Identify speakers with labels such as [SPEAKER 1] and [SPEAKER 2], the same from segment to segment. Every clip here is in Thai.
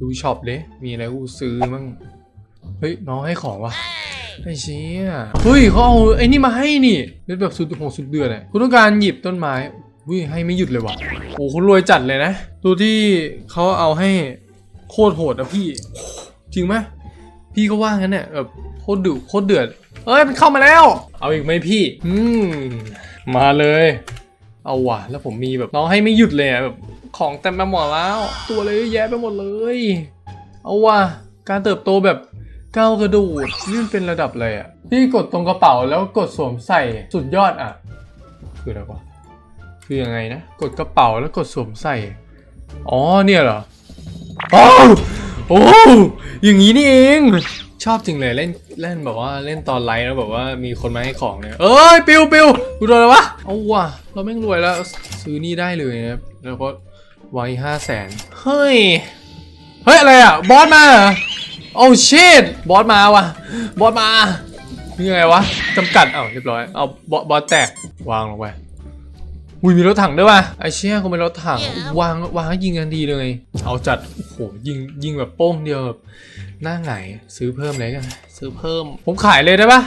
[SPEAKER 1] ดูช็อปเลย มีอะไรกูซื้อมั่งเฮ้ย น้องให้ของวะไอ้เชี่ยเฮ้ยเขาเอาไอ้นี่มาให้นี่เป็นแบบสุดโหดสุดเดือดเลยคุณต้องการหยิบต้นไม้อุ้ยให้ไม่หยุดเลยว่ะโอ้คุณรวยจัดเลยนะตัวที่เขาเอาให้โคตรโหดอะพี่ จริงไหมพี่ก็ว่างั้นเนี่ยแบบโคตรดุโคตรเดือดเอ้ยมันเข้ามาแล้ว เอาอีกไหมพี่ อืมมาเลย เอาว่ะ แล้วผมมีแบบน้องให้ไม่หยุดเลยอะแบบ ของเต็มไปหมดแล้ว ตัวเลยเยอะแยะไปหมดเลย เอาว่ะการเติบโตแบบก้าวกระโดดนี่มันเป็นระดับอะไรอะพี่กดตรงกระเป๋าแล้วกดสวมใส่สุดยอดอะ คืออะไรวะคือยังไงนะกดกระเป๋าแล้วกดสวมใส่อ๋อเนี่ยเหรอโอ้โอ้อย่างนี้นี่เองชอบจริงเลยเล่นเล่นแบบว่าเล่นตอนไลฟ์แล้วแบบว่ามีคนมาให้ของเนี่ยเอ้ยปิวปิวกูโดนอะไรวะเอาว่ะเราแม่งรวยแล้วซื้อนี่ได้เลยนะครับแล้วก็ ไว้ห้าแสนเฮ้ย เฮ้ย อะไรอะ บอสมาเหรอ โอ้ชิตบอสมาว่ะ บอสมานี่ไงวะจำกัด เอ้าเรียบร้อย เอาบอสบอสแตก วางลงไปอุ้ยมีรถถังด้วยว่ะไอเชี่ยคงเป็นรถถัง วางวางให้ยิงกันดีเลย เอาจัด โอ้โหยิงยิงแบบโป้งเดียวแบบหน้าหงายซื้อเพิ่มเลยกัน ซื้อเพิ่ม ผมขายเลยได้ปะ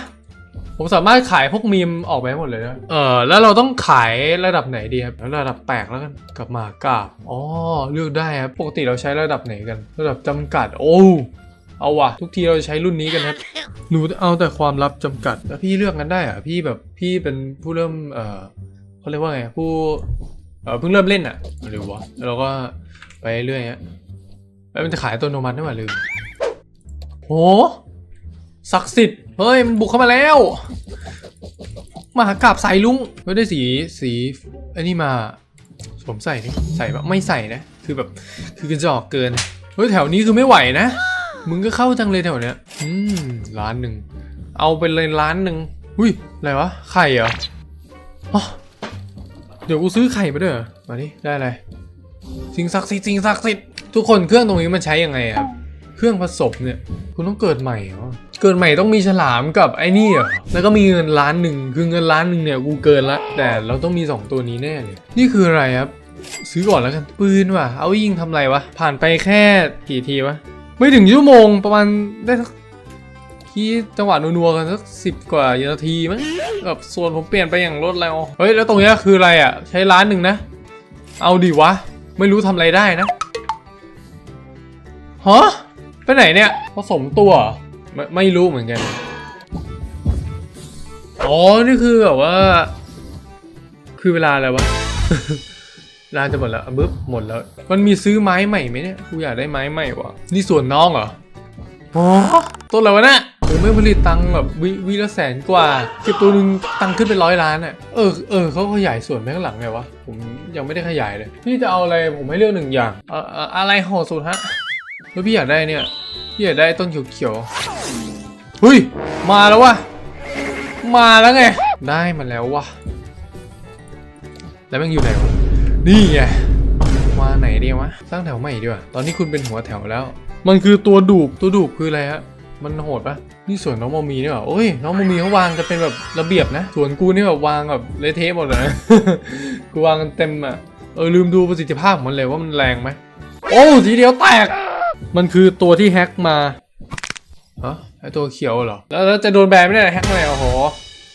[SPEAKER 1] ผมสามารถขายพวกมีมออกไปให้หมดเลยนะเออแล้วเราต้องขายระดับไหนดีครับแล้วระดับแปลกแล้วกันกับหมากราบอ๋อเลือกได้ครับปกติเราใช้ระดับไหนกัน ระดับจำกัด โอ้เอาว่ะ ทุกทีเราจะใช้รุ่นนี้กันครับหนูเอาแต่ความลับจำกัดแล้วพี่เลือกกันได้เหรอะพี่แบบพี่เป็นผู้เริ่มเออเขาเรียกว่าไงผู้เออเพิ่งเริ่มเล่นอะหรือวะแล้วเราก็ไปเรื่อยฮะแล้วมันจะขายอัตัวโนมัติได้ไหมลืมโห ศักดิ์สิทธิ์เฮ้ยมันบุกเข้ามาแล้วมหากราบสายลุงไม่ได้สีสีอันนี้มาสวมใส่นี่ใส่แบบไม่ใส่นะ คือแบบคือกระจอกเกินเฮ้ยแถวนี้คือไม่ไหวนะมึงก็เข้าจังเลยแถวเนี้ยอืมล้านหนึ่งเอาไปเลยล้านหนึ่งอุ้ยอะไรวะไข่เหรออเดี๋ยวกูซื้อไข่มาด้วยเหรอมาดิได้อะไรสิ่งศักดิ์สิทธิ์สิ่งศักดิ์สิทธิ์ทุกคนเครื่องตรงนี้มันใช้ยังไงครับเครื่องผสมเนี่ยคุณต้องเกิดใหม่เหรอ เกิดใหม่ต้องมีฉลามกับไอ้นี่เหรอแล้วก็มีเงินล้านหนึ่งคือเงินล้านหนึ่งเนี่ยกูเกินละ แต่เราต้องมี 2 ตัวนี้แน่เลยนี่คืออะไรครับ ซื้อก่อนแล้วกันปืนว่ะ เอายิงทำไรวะ ผ่านไปแค่กี่ทีวะ ไม่ถึงชั่วโมงประมาณได้สักที่จังหวะนัวๆกันสักสิบกว่านาทีมั้งแบบส่วนผมเปลี่ยนไปอย่างรวดเร็วเฮ้ยแล้วตรงเนี้ยคืออะไรอะ ใช้ล้านหนึ่งนะ เอาดิวะ ไม่รู้ทำอะไรได้นะฮะไปไหนเนี่ยผสมตัว ไม่ไม่รู้เหมือนกัน อ๋อ นี่คือแบบว่า คือเวลาอะไรวะเวลาจะหมดแล้วอะบึ๊บหมดแล้ว มันมีซื้อไม้ใหม่ไหมเนี่ย กูอยากได้ไม้ใหม่ว่ะนี่ส่วนน้องเหรอ อ๋อ ต้นอะไรวะเนี่ยผมไม่ผลิตตังค์แบบวิวิละแสนกว่าเก็บตัวหนึงตังค์ขึ้นเป็นร้อยล้านอะ เออ เออเขาขยายส่วนไปข้างหลังไงวะ ผมยังไม่ได้ขยายเลย พี่จะเอาอะไรผมให้เลือกหนึ่งอย่าง เอ่อเอ่ออะไรโหดสุดฮะ แล้วพี่อยากได้เนี่ย พี่อยากได้ต้นเขียวๆเฮ้ย มาแล้ววะมาแล้วไง ได้มาแล้ววะแล้วมันอยู่ไหนวะ นี่ไง มาไหนดีวะ สร้างแถวใหม่ดีกว่า ตอนนี้คุณเป็นหัวแถวแล้ว มันคือตัวดูบตัวดูบคืออะไรฮะ มันโหดปะนี่สวนน้องโมมีนี่หว่าโอ้ย น้องโมมีเขาวางกันเป็นแบบระเบียบนะ สวนกูนี่แบบวางแบบเละเทะหมดเลยนะ กูวางกันเต็มอะ เออลืมดูประสิทธิภาพมันเลยว่ามันแรงไหม โอ้ทีเดียวแตก มันคือตัวที่แฮ็กมาฮะไอตัวเขียวเหรอ แล้วแล้วจะโดนแบนไม่ได้เหรอแฮ็กมาไหนโอ้โห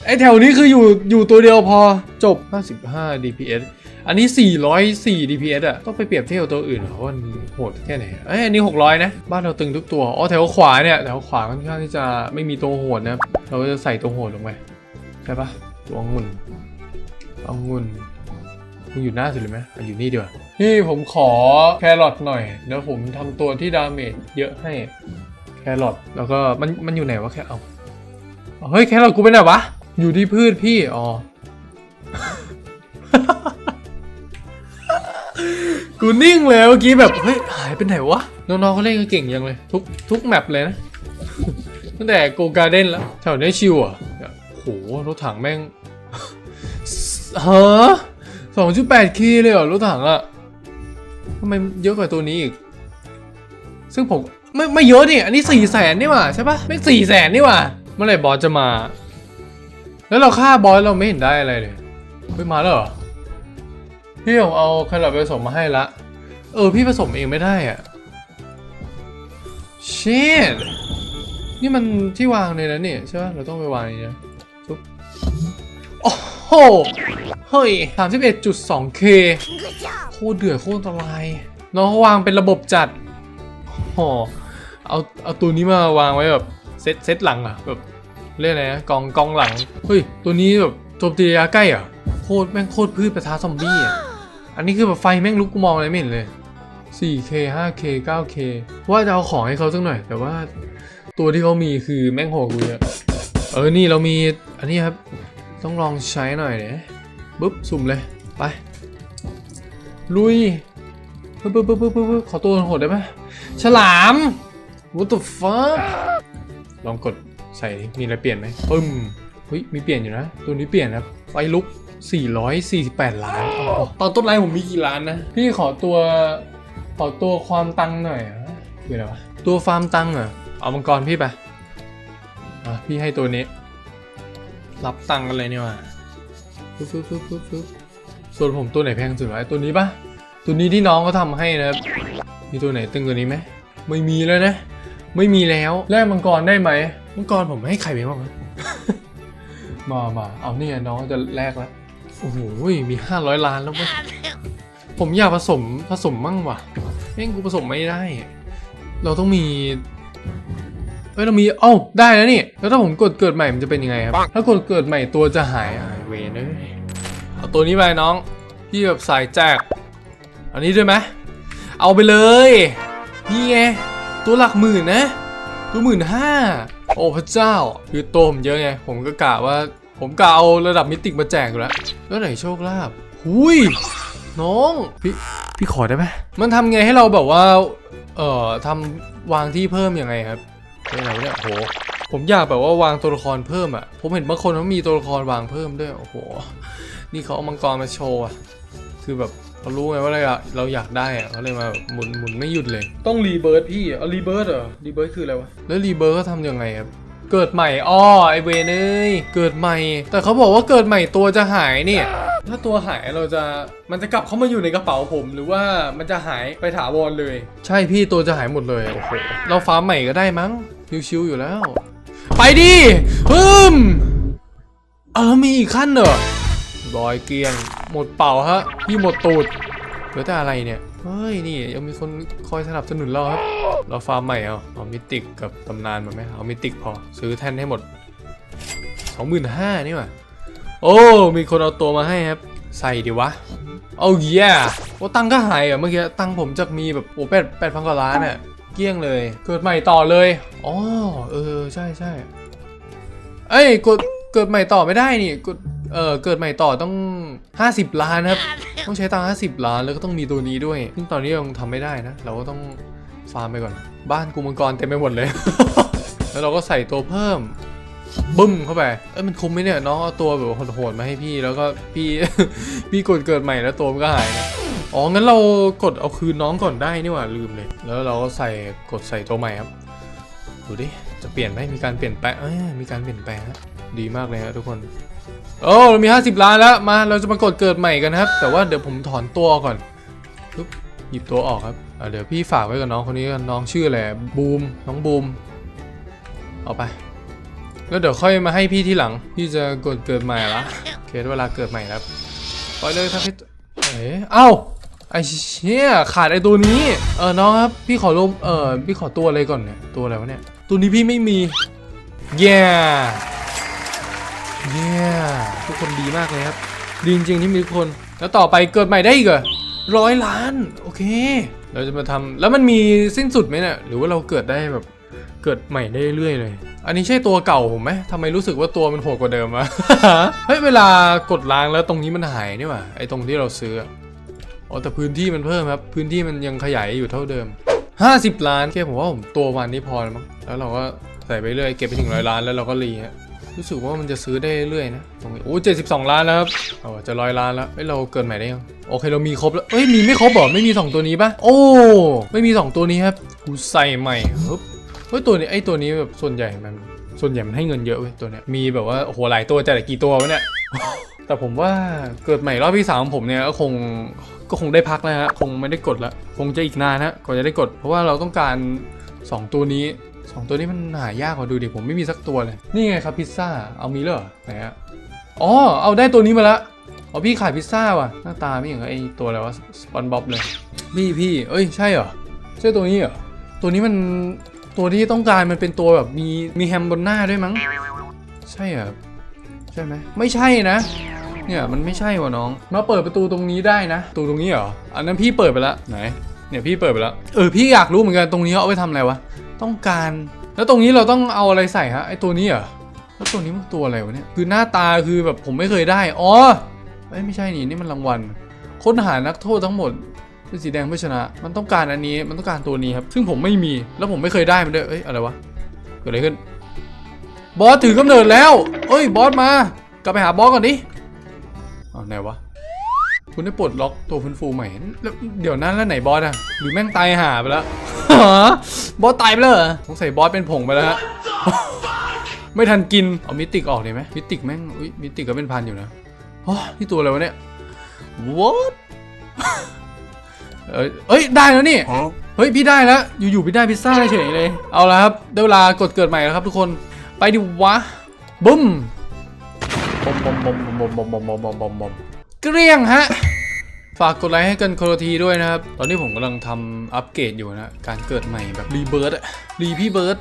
[SPEAKER 1] ไอแถวนี้คืออยู่อยู่ตัวเดียวพอจบ 55 DPS อันนี้ 404 DPS อะต้องไปเปรียบเทียบกับตัวอื่นเหรอว่ามันโหดแค่ไหนเอ้ยอันนี้ 600 นะ บ้านเราตึงทุกตัว อ๋อแถวขวาเนี่ย แถวขวาค่อนข้างที่จะไม่มีตัวโหดนะครับเราก็จะใส่ตัวโหดลงไปใช่ปะตัวองุ่นองุ่นมึ งอยู่หน้าสุดเลยไหมอ่อยู่นี่ดีกว่านี่ผมขอแครอทหน่อยเดี๋ยวผมทำตัวที่ดาเมจเยอะให้แครอทแล้วก็มันมันอยู่ไหนวะแค่เอาเอาเฮ้ยแครอทกูไปไหนวะอยู่ที่พืชพี่อ๋อกูนิ่งเลยเมื่อกี้แบบเฮ้ยหายไปไหนวะน้องๆเขาเล่นกันเก่งยังเลย ทุกทุกแมปเลยนะตั้งแต่โกการ์เด้นแล้วแถวนี้ชิวอะโหรถถังแม่งเฮะ สองจุดแปดคีเลยเหรอรถถังอะทำไมเยอะกว่าตัวนี้อีก ซึ่งผมไม่ไม่เยอะนี่ อันนี้สี่แสนนี่หว่าใช่ปะไม่สี่แสนนี่หว่า เมื่อไหร่บอสจะมา แล้วเราฆ่าบอสเราไม่เห็นได้อะไรเลยเฮ้ยมาแล้วเหรอ พี่ผมเอาแครอทไปผสมมาให้ละ เออพี่ผสมเองไม่ได้อะเชดนี่มันที่วางเลยนะเนี่ยใช่ไหมเราต้องไปวางนี่นะชุบโอ้โห เฮ้ย 31.2K โคตรเดือดโคตรอันตรายน้องวางเป็นระบบจัดโอเอาเอาตัวนี้มาวางไว้แบบเซตเซตหลังอะแบบเรียกอะไรนะกองกองหลัง เฮ้ย ตัวนี้แบบโจมตีระยะใกล้อะโคตรแม่งโคตรพืชประทะซอมบี้อะอันนี้คือแบบไฟแม่งลุกกูมองอะไรไม่เห็นเลย 4K 5K 9K ว่าจะเอาของให้เขาสักหน่อย แต่ว่าตัวที่เขามีคือแม่งโหดกูเยอะเออ นี่เรามีอันนี้ครับ ต้องลองใช้หน่อยเนี่ย ปึ๊บสุ่มเลย ไป ลุยปึ๊บปึ๊บปึ๊บปึ๊บปึ๊บขอตัวโหดได้ไหมฉลาม what the fuck ลองกดใส่มีอะไรเปลี่ยนไหมปึ้มเฮ้ยมีเปลี่ยนอยู่นะ ตัวนี้เปลี่ยนครับไฟลุก 448 ล้านอ้โหตอนต้นไลน์ผมมีกี่ล้านนะ พี่ขอตัว ขอตัวความตังหน่อยอะคืออะไรวะ ตัวฟาร์มตังเหรอะเอามังกรพี่ไป อะ พี่ให้ตัวนี้ รับตังกันเลยเนี่ยว่ะ ฟึบฟึบฟึบฟึบฟึบส่วนผมตัวไหนแพงสุดวะไอ้ตัวนี้ปะตัวนี้ที่น้องเขาทำให้นะครับ มีตัวไหนตึงกว่านี้ไหมไม่มีแล้วนะ ไม่มีแล้วแลกมังกรได้ไหมมังกรผมให้ใครไปบ้างวะมามาเอาเนี่ยน้องจะแลกแล้วโอ้โหมี500ล้านแล้วเว้ยผมอยากผสมผสมมั่งว่ะแม่งกูผสมไม่ได้ เราต้องมีเอ้ยเรามีเอ้าได้แล้วนี่แล้วถ้าผมกดเกิดใหม่มันจะเป็นยังไงครับ ถ้ากดเกิดใหม่ตัวจะหายอะ เวนเอ้ยเอาตัวนี้ไปน้องพี่แบบสายแจก อันนี้ด้วยไหมเอาไปเลย นี่ไงตัวหลักหมื่นนะ ตัวหมื่นห้าโอ้พระเจ้า คือตัวผมเยอะไง ผมก็กะว่า ผมกะเอาระดับมิติมาแจกอยู่แล้ว แล้วไหนโชคลาภหุยน้อง พี่ พี่ขอได้ไหมมันทำไงให้เราแบบว่า เอ่อทำวางที่เพิ่มยังไงครับเป็นอะไรวะเนี่ยโห ผมอยากแบบว่าวางตัวละครเพิ่มอะผมเห็นบางคนเขามีตัวละครวางเพิ่มด้วย โอ้โห นี่เขาเอามังกรมาโชว์อะคือแบบเขารู้ไงว่าเราอยากเราอยากได้อะเขาเลยมาหมุนหมุนไม่หยุดเลย ต้องรีเบิร์ดพี่เอารีเบิร์ดเหรอ รีเบิร์ดคืออะไรวะ แล้วรีเบิร์ดเขาทำยังไงครับเกิดใหม่อ้อไอเวนเอ้ยเกิดใหม่ แต่เขาบอกว่าเกิดใหม่ตัวจะหายเนี่ย ถ้าตัวหายเราจะมันจะกลับเข้ามาอยู่ในกระเป๋าผม หรือว่ามันจะหายไปถาวรเลย ใช่พี่ตัวจะหายหมดเลยโอ้โหเราฟาร์มใหม่ก็ได้มั้งชิวๆอยู่แล้ว ไปดิฮึมเออมีอีกขั้นเหรอบอยเกลียง หมดเป่าฮะพี่หมดตูดเหลือแต่อะไรเนี่ยเฮ้ยนี่ยังมีคนคอยสนับสนุนเราครับ เราฟาร์มใหม่เอาเอามิติกกับตำนานมาไหมเอามิติกพอซื้อแท่นให้หมด 25,000นี่หว่าโอ้ มีคนเอาตัวมาให้ครับ ใส่ดิวะโอ้ยโอ้ตังก็หายอะเมื่อกี้ตังผมจากมีแบบโอ้แปดแปดพันกว่าล้านอะ เกลี้ยงเลย เกิดใหม่ต่อเลยอ๋อเออใช่ใช่เอ้ยกดเกิดใหม่ต่อไม่ได้นี่กดเออเกิดใหม่ต่อต้อง 50 ล้านครับ ต้องใช้ตังค์50 ล้านแล้วก็ต้องมีตัวนี้ด้วย ซึ่งตอนนี้ยังทำไม่ได้นะ เราก็ต้องฟาร์มไปก่อน บ้านกูมังกรเต็มไปหมดเลย แล้วเราก็ใส่ตัวเพิ่มบึ้มเข้าไป เอ้ยมันคุ้มไหมเนี่ยน้องเอาตัวแบบโหดๆมาให้พี่แล้วก็พี่พี่กดเกิดใหม่แล้วตัวมันก็หายนะ อ๋อ งั้นเรากดเอาคืนน้องก่อนได้นี่หว่าลืมเลย แล้วเราก็ใส่กดใส่ตัวใหม่ครับ ดูดิ จะเปลี่ยนไหมมีการเปลี่ยนแปลงมีการเปลี่ยนแปลงฮะดีมากเลยฮะทุกคน โอ้เรามี 50 ล้านแล้ว มา เราจะมากดเกิดใหม่กันครับ แต่ว่าเดี๋ยวผมถอนตัวก่อนปึ๊บหยิบตัวออกครับเดี๋ยวพี่ฝากไว้กับน้องคนนี้กันน้องชื่ออะไรบูม น้องบูม เอาไป แล้วเดี๋ยวค่อยมาให้พี่ที่หลัง พี่จะกดเกิดใหม่ละเคได้เวลาเกิดใหม่แล้วปล่อยเลยครับพี่เอ๋เอ้า ไอ้เชี่ยขาดไอ้ตัวนี้ เออน้องครับ พี่ขอลงเออพี่ขอตัวอะไรก่อนเนี่ย ตัวอะไรวะเนี่ย ตัวนี้พี่ไม่มีเย้เย้ทุกคนดีมากเลยครับ ดีจริงๆที่มีทุกคน แล้วต่อไปเกิดใหม่ได้อีกเหรอร้อยล้าน โอเค เราจะมาทำแล้วมันมีสิ้นสุดไหมเนี่ย หรือว่าเราเกิดได้แบบเกิดใหม่ได้เรื่อยเลย อันนี้ใช่ตัวเก่าผมไหมทำไมรู้สึกว่าตัวมันโหดกว่าเดิมวะ เฮ้ย เวลากดล้างแล้วตรงนี้มันหายนี่หว่า ไอ้ตรงที่เราซื้อ อะอ๋อแต่พื้นที่มันเพิ่มครับ พื้นที่มันยังขยายอยู่เท่าเดิม 50 ล้านแค่ผมว่าผมตัววันนี้พอแล้วมั้งแล้วเราก็ใส่ไปเรื่อยเก็บไปถึงร้อยล้านแล้วเราก็รีฮะรู้สึกว่ามันจะซื้อได้เรื่อยๆนะตรงนี้โอ้เจ็ดสิบสองล้านแล้วครับเอาว่ะจะร้อยล้านแล้วเอ้ยเราเกินใหม่ได้ยังโอเคเรามีครบแล้วเอ้ยมีไม่ครบเหรอไม่มีสองตัวนี้ปะโอ้ไม่มีสองตัวนี้ครับกูใส่ใหม่ฮึบเฮ้ยตัวนี้ไอ้ตัวนี้แบบส่วนใหญ่มันส่วนใหญ่มันให้เงินเยอะเว้ยตัวเนี้ยมีแบบว่าโอ้โหหลายตัวแต่ละกี่ตัววะเนี่ย แต่ผมว่าเกิดใหม่รอบที่สามของผมเนี่ยก็คงก็คงได้พักแล้วฮะคงไม่ได้กดละคงจะอีกนานฮะกว่าจะได้กด เพราะว่าเราต้องการสองตัวนี้สองตัวนี้มันหายากกว่าดูดิผมไม่มีสักตัวเลย นี่ไงครับพิซซ่าเอามีเหรอไหนอะอ๋อเอาได้ตัวนี้มาละอ๋อพี่ขายพิซซ่าว่ะหน้าตาไม่อย่างกับไอตัวอะไรวะสปอนบ๊อบเลยพี่พี่เอ้ยใช่เหรอใช่ตัวนี้เหรอตัวนี้มันตัวที่ต้องการมันเป็นตัวแบบมีมีแฮมบนหน้าด้วยมั้ง ใช่เหรอใช่ไหมไม่ใช่นะ เนี่ยมันไม่ใช่วะน้อง มาเปิดประตูตรงนี้ได้นะประตูตรงนี้เหรอ อันนั้นพี่เปิดไปแล้วไหน เนี่ยพี่เปิดไปแล้ว เออพี่อยากรู้เหมือนกันตรงนี้เอาไปทำอะไรวะ ต้องการ แล้วตรงนี้เราต้องเอาอะไรใส่ฮะไอตัวนี้เหรอ แล้วตัวนี้มันตัวอะไรวะเนี่ย คือหน้าตาคือแบบผมไม่เคยได้ อ๋อเอ้ยไม่ใช่นี่นี่มันรางวัล ค้นหานักโทษทั้งหมดเป็นสีแดงเพื่อชนะ มันต้องการอันนี้ มันต้องการตัวนี้ครับ ซึ่งผมไม่มี แล้วผมไม่เคยได้มันด้วย เอ้ย อะไรวะ เกิดอะไรขึ้น บอสถือกำเนิดแล้ว เอ้ย บอสมา กลับไปหาบอสก่อนดิ เอาไหนวะ คุณได้ปลดล็อกตัวฟื้นฟูใหม่แล้วเดี๋ยวนั้นแล้วไหนบอสอะหรือแม่งตายหาไปแล้วฮะบอสตายไปแล้วเหรอสงสัยบอสเป็นผงไปแล้วฮะไม่ทันกิน เอามิติกออกได้ไหมมิติกแม่งอุ้ยมิติกก็เป็นพันอยู่นะโอ้นี่ตัวอะไรวะเนี่ย what เอ้ยเอ้ยได้แล้วนี่เฮ้ยพี่ได้แล้ว อยู่ๆพี่ได้พิซซ่าเฉยเลย เอาละครับได้เวลากดเกิดใหม่แล้วครับทุกคน ไปดิวะบึ้มบอ มบมบมบมบมบมบมบมบมบมเกลี้ยงฮะ ฝากกดไลค์ให้กันโคโรทีด้วยนะครับ ตอนนี้ผมกำลังทำอัปเกรดอยู่นะ การเกิดใหม่แบบรีเบิร์ดอะรีพี่เบิร์ด